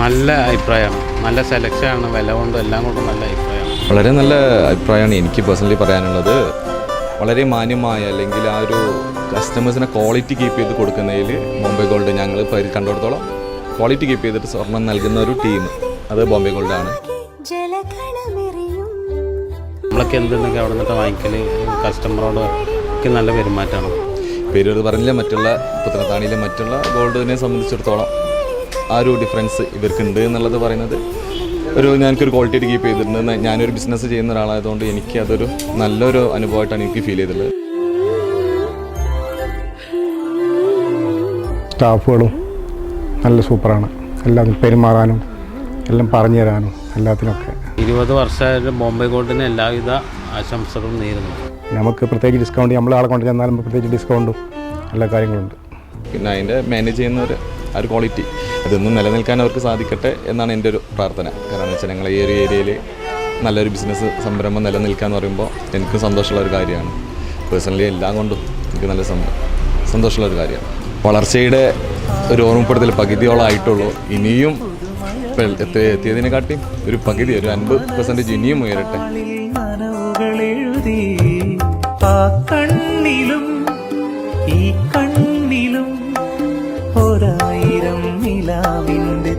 നല്ല അഭിപ്രായമാണ്. നല്ല സെലക്ഷനാണ് വില കൊണ്ടും എല്ലാം കൊണ്ടും നല്ല അഭിപ്രായമാണ്. വളരെ നല്ല അഭിപ്രായമാണ് എനിക്ക് പേഴ്സണലി പറയാനുള്ളത്. വളരെ മാന്യമായ അല്ലെങ്കിൽ ആ ഒരു കസ്റ്റമേഴ്സിനെ ക്വാളിറ്റി കീപ്പ് ചെയ്ത് കൊടുക്കുന്നതിൽ ബോംബെ ഗോൾഡ് ഞങ്ങൾ പേര് കണ്ടിടത്തോളം ക്വാളിറ്റി കീപ്പ് ചെയ്തിട്ട് സ്വർണം നൽകുന്ന ഒരു ടീം അത് ബോംബെ ഗോൾഡ് ആണ്. നമ്മളൊക്കെ എന്തെന്നൊക്കെ അവിടെ നിന്നിട്ട് വാങ്ങിക്കൽ കസ്റ്റമറോട് ഒക്കെ നല്ല പെരുമാറ്റമാണ്. പേരൂർ പറഞ്ഞില്ല മറ്റുള്ള പുത്തനത്താണിയിലെ മറ്റുള്ള ഗോൾഡിനെ സംബന്ധിച്ചിടത്തോളം. ആ ഒരു ഡിഫറൻസ് ഇവർക്കുണ്ട് എന്നുള്ളത് പറയുന്നത്. ഒരു ഞാനൊരു ക്വാളിറ്റി കീപ്പ് ചെയ്തിട്ടുണ്ട്. ഞാനൊരു ബിസിനസ് ചെയ്യുന്ന ഒരാളായതുകൊണ്ട് എനിക്ക് അതൊരു നല്ലൊരു അനുഭവമായിട്ടാണ് എനിക്ക് ഫീൽ ചെയ്തിട്ടുള്ളത്. സ്റ്റാഫുകളും നല്ല സൂപ്പറാണ് എല്ലാം പെരുമാറാനും എല്ലാം പറഞ്ഞു തരാനും എല്ലാത്തിനൊക്കെ. ഇരുപത് വർഷമായിട്ട് ബോംബെ ഗോൾഡിന് എല്ലാവിധ ആശംസകളും നേരുന്നു. നമുക്ക് പ്രത്യേകിച്ച് ഡിസ്കൗണ്ട് നമ്മളെ ആളെ കൊണ്ട് ചെന്നാലും പ്രത്യേകിച്ച് ഡിസ്കൗണ്ടും എല്ലാ കാര്യങ്ങളുണ്ട്. പിന്നെ അതിന്റെ മാനേജ് ചെയ്യുന്ന ഒരു ആ ഒരു ക്വാളിറ്റി അതൊന്നും നിലനിൽക്കാൻ അവർക്ക് സാധിക്കട്ടെ എന്നാണ് എന്റെ ഒരു പ്രാർത്ഥന. കാരണം വെച്ചാൽ ഞങ്ങൾ ഈ ഒരു ഏരിയയിൽ നല്ലൊരു ബിസിനസ് സംരംഭം നിലനിൽക്കുക എന്ന് പറയുമ്പോൾ എനിക്ക് സന്തോഷമുള്ള ഒരു കാര്യമാണ്. പേഴ്സണലി എല്ലാം കൊണ്ടും എനിക്ക് നല്ല സന്തോഷമുള്ള ഒരു കാര്യമാണ്. വളർച്ചയുടെ ഒരു ഓർമ്മപ്പെടുത്തൽ പകുതിയോളം ആയിട്ടുള്ളൂ. ഇനിയും ഇപ്പം എത്തി എത്തിയതിനെക്കാട്ടിയും ഒരു പകുതി ഒരു അൻപത് പെർസെന്റേജ് ഇനിയും ഉയരട്ടെ. ആ കണ്ണിലും നിലാവിന്റെ